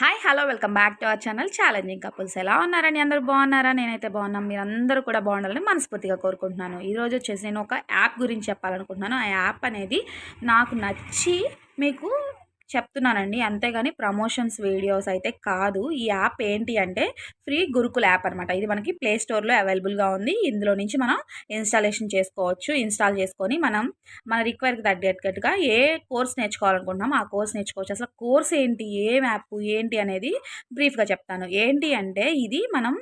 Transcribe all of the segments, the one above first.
Hi hello welcome back to our channel challenging couples ఎలా ఉన్నారని అందరూ బాగున్నారా? నేనైతే బాగున్నాం మీరు అందరూ కూడా బాగుండాలని మనస్ఫూర్తిగా కోరుకుంటున్నాను. ఈరోజు వచ్చేసి నేను ఒక యాప్ గురించి చెప్పాలనుకుంటున్నాను. ఆ యాప్ అనేది నాకు నచ్చి మీకు చెప్తున్నానండి. అంతేగాని ప్రమోషన్స్ వీడియోస్ అయితే కాదు. ఈ యాప్ ఏంటి అంటే ఫ్రీ గురుకుల యాప్ అనమాట ఇది మనకి ప్లే స్టోర్లో అవైలబుల్గా ఉంది. ఇందులో నుంచి మనం ఇన్స్టాలేషన్ చేసుకోవచ్చు. ఇన్స్టాల్ చేసుకొని మనం మన రిక్వైర్కి తగ్గట్టుగా ఏ కోర్స్ నేర్చుకోవాలనుకుంటున్నాం ఆ కోర్స్ నేర్చుకోవచ్చు. అసలు కోర్స్ ఏంటి? ఏం యాప్? ఏంటి అనేది బ్రీఫ్గా చెప్తాను. ఏంటి అంటే ఇది మనం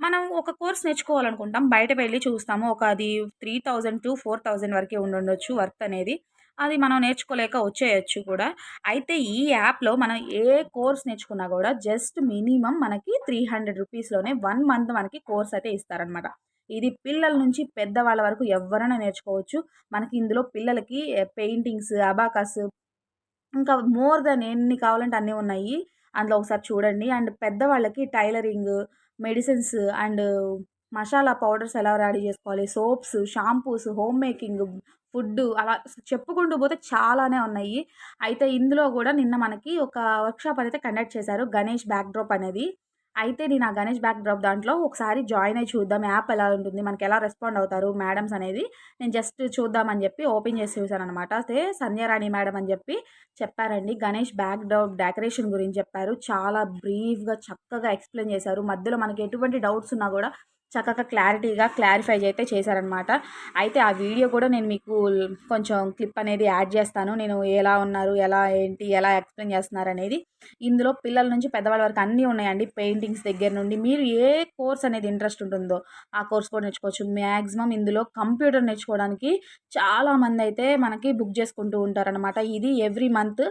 మనం ఒక కోర్స్ నేర్చుకోవాలనుకుంటాం. బయట వెళ్ళి చూస్తాము. ఒక అది three thousand to four thousand వరకే ఉండుండొచ్చు వర్త్ అనేది. అది మనం నేర్చుకోలేక వచ్చేయచ్చు కూడా. అయితే ఈ యాప్లో మనం ఏ కోర్స్ నేర్చుకున్నా కూడా జస్ట్ మినిమం మనకి త్రీ హండ్రెడ్ రూపీస్లోనే వన్ మంత్ మనకి కోర్స్ అయితే ఇస్తారనమాట ఇది పిల్లల నుంచి పెద్దవాళ్ళ వరకు ఎవరైనా నేర్చుకోవచ్చు. మనకి ఇందులో పిల్లలకి పెయింటింగ్స్ అబాకస్ ఇంకా మోర్ దెన్ ఎన్ని కావాలంటే అన్నీ ఉన్నాయి. అందులో ఒకసారి చూడండి. అండ్ పెద్దవాళ్ళకి tailoring medicines and masala powders ఎలా రెడీ చేసుకోవాలి? Soaps shampoos home making food అలా చెప్పుకుంటూ పోతే చాలానే ఉన్నాయి. అయితే ఇందులో కూడా నిన్న మనకి ఒక వర్క్షాప్ అయితే కండక్ట్ చేశారు గణేష్ బ్యాక్ డ్రాప్ అనేది. అయితే నేను ఆ గణేష్ బ్యాక్డ్రాప్ దాంట్లో ఒకసారి జాయిన్ అయ్యి చూద్దాం యాప్ ఎలా ఉంటుంది మనకి ఎలా రెస్పాండ్ అవుతారు మేడమ్స్ అనేది నేను జస్ట్ చూద్దామని చెప్పి ఓపెన్ చేసి చూశాను అనమాట అయితే సంధ్యారాణి మేడం అని చెప్పి చెప్పారండి. గణేష్ బ్యాక్డ్రాప్ డెకరేషన్ గురించి చెప్పారు. చాలా బ్రీఫ్గా చక్కగా ఎక్స్ప్లెయిన్ చేశారు. మధ్యలో మనకి ఎటువంటి డౌట్స్ ఉన్నా కూడా చక్కగా క్లారిటీగా క్లారిఫై అయితే చేశారనమాట అయితే ఆ వీడియో కూడా నేను మీకు కొంచెం క్లిప్ అనేది యాడ్ చేస్తాను. నేను ఎలా ఉన్నారు ఎలా ఏంటి ఎలా ఎక్స్ప్లెయిన్ చేస్తున్నారు అనేది. ఇందులో పిల్లల నుంచి పెద్దవాళ్ళ వరకు అన్నీ ఉన్నాయండి. పెయింటింగ్స్ దగ్గర నుండి మీరు ఏ కోర్స్ అనేది ఇంట్రెస్ట్ ఉంటుందో ఆ కోర్స్ కూడా నేర్చుకోవచ్చు. మ్యాక్సిమం ఇందులో కంప్యూటర్ నేర్చుకోవడానికి చాలామంది అయితే మనకి బుక్ చేసుకుంటూ ఉంటారనమాట ఇది ఎవ్రీ మంత్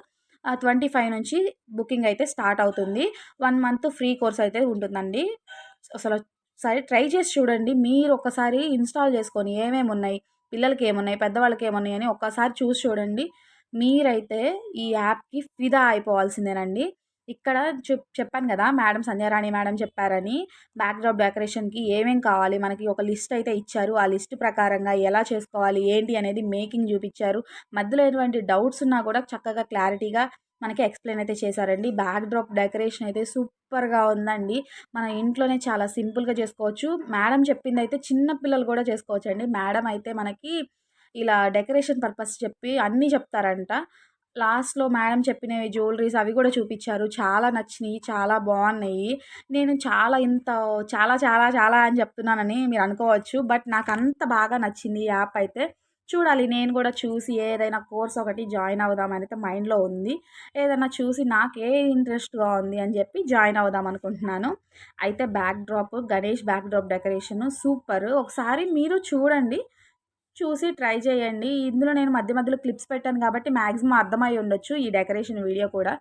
ట్వంటీ ఫైవ్ నుంచి బుకింగ్ అయితే స్టార్ట్ అవుతుంది. వన్ మంత్ ఫ్రీ కోర్స్ అయితే ఉంటుందండి. అసలు సరే ట్రై చేసి చూడండి. మీరు ఒకసారి ఇన్స్టాల్ చేసుకొని ఏమేమి ఉన్నాయి పిల్లలకి ఏమున్నాయి పెద్దవాళ్ళకి ఏమున్నాయి అని ఒక్కసారి చూసి చూడండి. మీరైతే ఈ యాప్కి ఫిదా అయిపోవాల్సిందేనండి. ఇక్కడ చెప్ చెప్పాను కదా మేడం సంధ్యారాణి మేడం చెప్పారని బ్యాక్డ్రాప్ డెకరేషన్కి ఏమేం కావాలి మనకి ఒక లిస్ట్ అయితే ఇచ్చారు. ఆ లిస్ట్ ప్రకారంగా ఎలా చేసుకోవాలి ఏంటి అనేది మేకింగ్ చూపించారు. మధ్యలో ఎటువంటి డౌట్స్ ఉన్నా కూడా చక్కగా క్లారిటీగా మనకి ఎక్స్ప్లెయిన్ అయితే చేశారండి. బ్యాక్ డ్రాప్ డెకరేషన్ అయితే సూపర్గా ఉందండి. మన ఇంట్లోనే చాలా సింపుల్గా చేసుకోవచ్చు. మేడం చెప్పింది అయితే చిన్న పిల్లలు కూడా చేసుకోవచ్చు అండి మేడం అయితే మనకి ఇలా డెకరేషన్ పర్పస్ చెప్పి అన్నీ చెప్తారంట. లాస్ట్లో మేడం చెప్పినవి జ్యువెలరీస్ అవి కూడా చూపించారు. చాలా నచ్చినాయి చాలా బాగున్నాయి. నేను చాలా ఇంత చాలా చాలా చాలా అని చెప్తున్నానని మీరు అనుకోవచ్చు. బట్ నాకు అంత బాగా నచ్చింది ఈ యాప్ అయితే. చూడాలి నేను కూడా చూసి ఏదైనా కోర్స్ ఒకటి జాయిన్ అవుదామని అయితే మైండ్లో ఉంది. ఏదైనా చూసి నాకు ఏ ఇంట్రెస్ట్గా ఉంది అని చెప్పి జాయిన్ అవుదాం అనుకుంటున్నాను. అయితే backdrop Ganesh backdrop decoration super. ఒకసారి మీరు చూడండి. చూసి ట్రై చేయండి. ఇందులో నేను మధ్య మధ్యలో క్లిప్స్ పెట్టాను కాబట్టి మ్యాక్సిమం అర్థమై ఉండొచ్చు ఈ డెకరేషన్ వీడియో కూడా.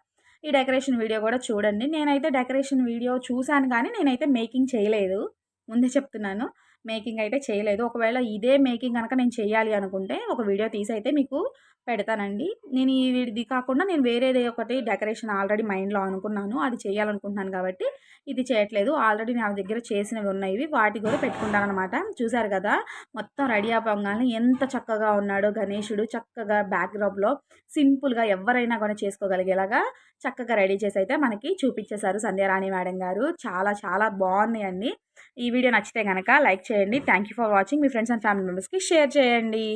ఈ డెకరేషన్ వీడియో కూడా చూడండి. నేనైతే డెకరేషన్ వీడియో చూశాను కానీ నేనైతే మేకింగ్ చేయలేదు. ముందే చెప్తున్నాను. మేకింగ్ అయితే చేయలేదు. ఒకవేళ ఇదే మేకింగ్ కనుక నేను చేయాలి అనుకుంటే ఒక వీడియో తీసి అయితే మీకు పెడతానండి. నేను ఇది కాకుండా నేను వేరేది ఒకటి డెకరేషన్ ఆల్రెడీ మైండ్లో అనుకున్నాను. అది చేయాలనుకుంటున్నాను కాబట్టి ఇది చేయట్లేదు. ఆల్రెడీ నా దగ్గర చేసినవి ఉన్నాయి. వాటి కూడా పెట్టుకుంటాను అనమాట చూసారు కదా? మొత్తం రెడీ అవ్వగానే ఎంత చక్కగా ఉన్నాడో గణేషుడు చక్కగా బ్యాక్గ్రౌండ్లో సింపుల్గా ఎవరైనా కూడా చేసుకోగలిగేలాగా చక్కగా రెడీ చేసి అయితే మనకి చూపించేశారు సంధ్యారాణి మేడం గారు. చాలా చాలా బాగున్నాయండి ఈ వీడియో నచ్చితే కనుక లైక్ చేయండి. Thank you for watching. Me friends and family మెంబర్స్కి షేర్ చేయండి.